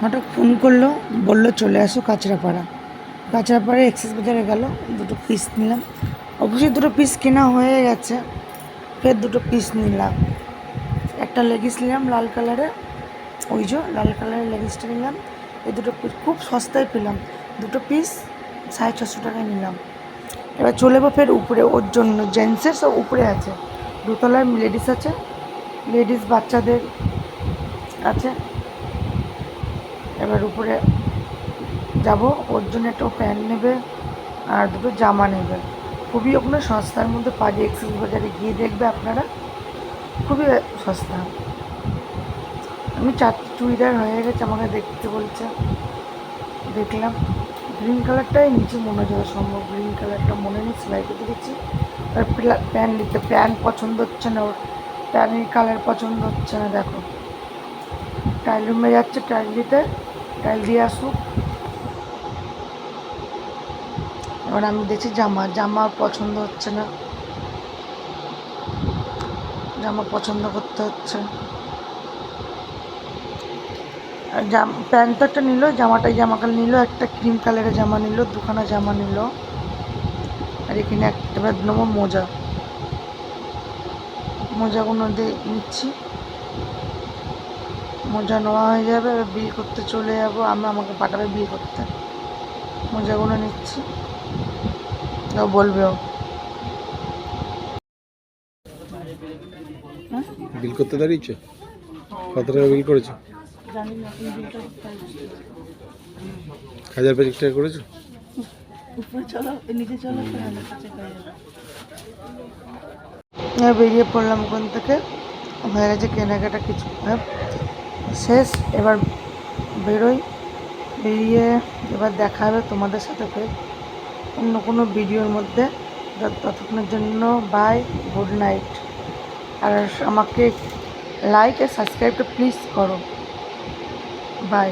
হঠাৎ ফোন করল, বলল, চলে আসো কাঁচরাপাড়া। কাঁচরাপাড়ায় এক্সেস বাজারে গেল, দুটো পিস নিলাম। অবশ্যই দুটো পিস কেনা হয়ে গেছে, ফের দুটো পিস নিলাম। একটা লেগিস নিলাম লাল কালারের ওই যে লাল কালারের লেগিসটা নিলাম। এই দুটো পিস খুব সস্তায় পেলাম, দুটো পিস সাড়ে ছশো টাকায় নিলাম। এবার চলে যাব ফের উপরে, ওর জন্য জেন্টসের সব উপরে আছে। দোতলায় লেডিস আছে লেডিস বাচ্চাদের আছে। এবার উপরে যাব। ওর জন্য একটা প্যান্ট নেবে আর দুটো জামা নেবে। খুবই ওখানে সস্তার মধ্যে পাজি এক্সেস বাজারে গিয়ে দেখবে আপনারা। খুবই সস্তা। আমি চারটে চুড়িদার হয়ে গেছে, আমাকে দেখতে বলছে। দেখলাম। গ্রিন কালারটাই নিচে মনে হচ্ছে সম্ভব। গ্রিন কালারটা মনে নেই, সেলাই করতে দিচ্ছি আর প্যান্ট নিতে, প্যান্ট পছন্দ হচ্ছে না ওর। প্যান্টের কালার পছন্দ হচ্ছে না, দেখো। টাইল রুমে যাচ্ছে টাইল দিতে টাইল দিয়ে আসুক। এবার আমি দেখছি জামা। জামা পছন্দ হচ্ছে না। জামা পছন্দ করতে হচ্ছে। আর জাম প্যান্ট তো একটা নিল, জামাটাই জামা কালার নিল, একটা ক্রিম কালারের জামা নিল, দুখানা জামা নিল। আর এখানে একটা নেব মোজা। মোজাগুলো দিয়ে নিচ্ছি। মোজা নেওয়া হয়ে যাবে এবার বিল করতে চলে যাব আমি আমাকে পাঠাবে বিল করতে। মোজাগুলো নিচ্ছি। ও বলবে ও। হ্যাঁ? বিল করতে দাঁড়িয়েছো? কত টাকা বিল করেছ? হাজার পাঁচেক টাকা করেছ? হ্যাঁ বেরিয়ে পড়লাম ওখান থেকে। হয়ে গেছে কেনাকাটা কিছু। হ্যাঁ? শেষ, এবার বেরোই। বেরিয়ে এবার দেখা হবে তোমাদের সাথে ফের অন্য কোনো ভিডিওর মধ্যে। ততক্ষণের জন্য বাই গুড নাইট আর আমাকে লাইক আর সাবস্ক্রাইবটা প্লিজ করো। বাই